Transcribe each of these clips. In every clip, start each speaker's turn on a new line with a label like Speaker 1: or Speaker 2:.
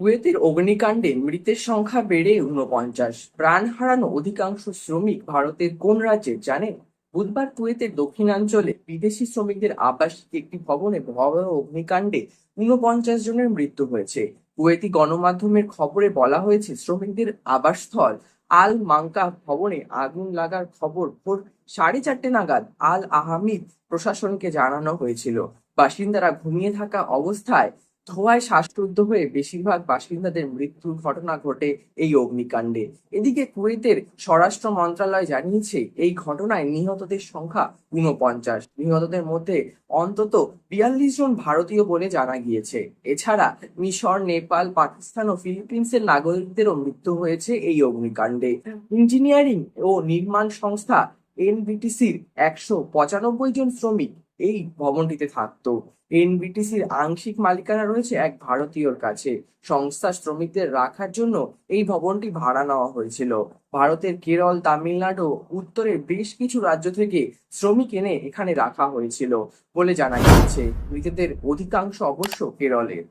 Speaker 1: কুয়েতের অগ্নিকাণ্ডে মৃতের সংখ্যা বেড়ে ঊনপঞ্চাশ। প্রাণ হারানো অধিকাংশ শ্রমিক ভারতের কোন রাজ্যে জানেন বুধবার কুয়েতের দক্ষিণাঞ্চলে বিদেশি শ্রমিকদের আবাসিক একটি ভবনে ভয়াবহ অগ্নিকাণ্ডে ঊনপঞ্চাশ জনের মৃত্যু হয়েছে। কুয়েতি গণমাধ্যমের খবরে বলা হয়েছে, শ্রমিকদের আবাসস্থল আল মাঙ্কা ভবনে আগুন লাগার খবর ভোর সাড়ে চারটে নাগাদ আল আহমিদ প্রশাসনকে জানানো হয়েছিল। বাসিন্দারা ঘুমিয়ে থাকা অবস্থায় ধোঁয়ায় শ্বাসরুদ্ধ হয়ে বেশিরভাগ বাসিন্দাদের মৃত্যুর ঘটনা ঘটে এই অগ্নিকাণ্ডে। এদিকে কুয়েতের স্বরাষ্ট্র মন্ত্রণালয় জানিয়েছে, এই ঘটনায় নিহতদের সংখ্যা ঊনপঞ্চাশ। নিহতদের মধ্যে অন্তত বিয়াল্লিশ জন ভারতীয় বলে জানা গিয়েছে। এছাড়া মিশর, নেপাল, পাকিস্তান ও ফিলিপিন্সের নাগরিকদেরও মৃত্যু হয়েছে এই অগ্নিকাণ্ডে। ইঞ্জিনিয়ারিং ও নির্মাণ সংস্থা এনবিটিসির একশো পঁচানব্বই জন শ্রমিক এই ভবনটিতে থাকতো। এনবিটিসির আংশিক মালিকানা রয়েছে এক ভারতীয়র কাছে। সংস্থা শ্রমিকদের রাখার জন্য এই ভবনটি ভাড়া নেওয়া হয়েছিল। ভারতের কেরল, তামিলনাড়ু উত্তরের বেশ কিছু রাজ্য থেকে শ্রমিক এনে এখানে রাখা হয়েছিল বলে জানা গিয়েছে। মৃতদের অধিকাংশ অবশ্য কেরলের।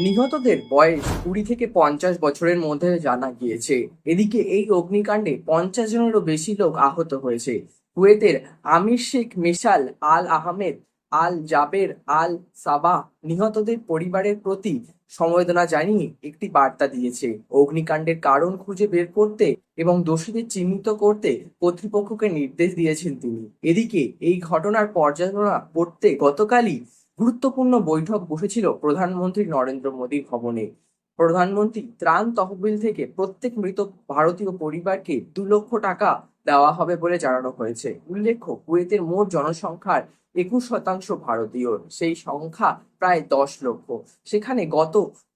Speaker 1: নিহতদের বয়স কুড়ি থেকে পঞ্চাশ বছরের মধ্যে জানা গিয়েছে। এদিকে এই অগ্নিকাণ্ডে পঞ্চাশ জনেরও বেশি লোক আহত হয়েছে। কুয়েতের আমির Sheikh Mishal Al Ahmad, Al Jaber Al Sabah নিহতদের পরিবারের প্রতি সমবেদনা জানিয়ে একটি বার্তা দিয়েছে। অগ্নিকাণ্ডের কারণ খুঁজে বের করতে এবং দোষীদের চিহ্নিত করতে কর্তৃপক্ষকে নির্দেশ দিয়েছেন তিনি। এদিকে এই ঘটনার পর্যালোচনা করতে গতকালই গুরুত্বপূর্ণ বৈঠক বসেছিল প্রধানমন্ত্রী নরেন্দ্র মোদীর ভবনে। প্রধানমন্ত্রী ত্রাণ তহবিল থেকে প্রত্যেক মৃত ভারতীয় পরিবারকে দু লক্ষ টাকা দেওয়া হবে বলে জানানো হয়েছে। উল্লেখ্য, কুয়েতের মোট জনসংখ্যার একুশ শতাংশ ভারতীয়, সেই সংখ্যা প্রায় দশ লক্ষ। সেখানে গত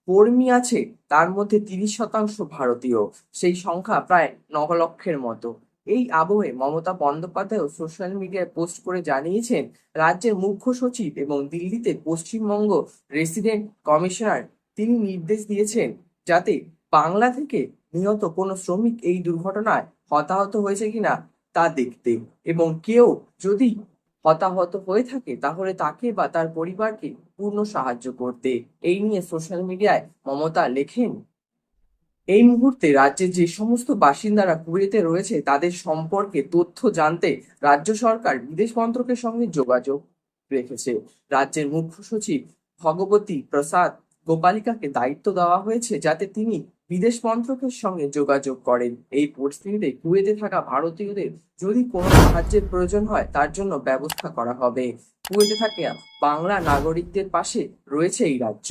Speaker 1: কর্মী আছে, তার মধ্যে তিরিশ শতাংশ ভারতীয়, সেই সংখ্যা প্রায় ন লক্ষের মতো। এই আবহে মমতা বন্দ্যোপাধ্যায় সোশ্যাল মিডিয়ায় পোস্ট করে জানিয়েছেন, রাজ্যের মুখ্য সচিব এবং দিল্লিতে পশ্চিমবঙ্গ রেসিডেন্ট কমিশনার তিনি নির্দেশ দিয়েছেন, যাতে বাংলা থেকে নিহত কোনো শ্রমিক এই দুর্ঘটনায় হতাহত হয়েছে কিনা তা দেখতে। এবং কেউ যদি হতাহত হয়ে থাকে, তাহলে তাকে বা তার পরিবারকে পূর্ণ সাহায্য করতে। এই নিয়ে সোশ্যাল মিডিয়ায় মমতা লেখেন, এই মুহূর্তে রাজ্যের যে সমস্ত বাসিন্দারা কুয়েতে রয়েছে, তাদের সম্পর্কে তথ্য জানতে রাজ্য সরকার বিদেশ মন্ত্রকের সঙ্গে যোগাযোগ রেখেছে। রাজ্যের মুখ্য সচিব ভগবতী প্রসাদ গোপালিকাকে দায়িত্ব দেওয়া হয়েছে যাতে তিনি বিদেশ মন্ত্রকের সঙ্গে যোগাযোগ করেন। এই পরিস্থিতিতে কুয়েতে থাকা ভারতীয়দের যদি কোনো সাহায্যের প্রয়োজন হয়, তার জন্য ব্যবস্থা করা হবে। কুয়েতে থাকা বাংলা নাগরিকদের পাশে রয়েছে এই রাজ্য।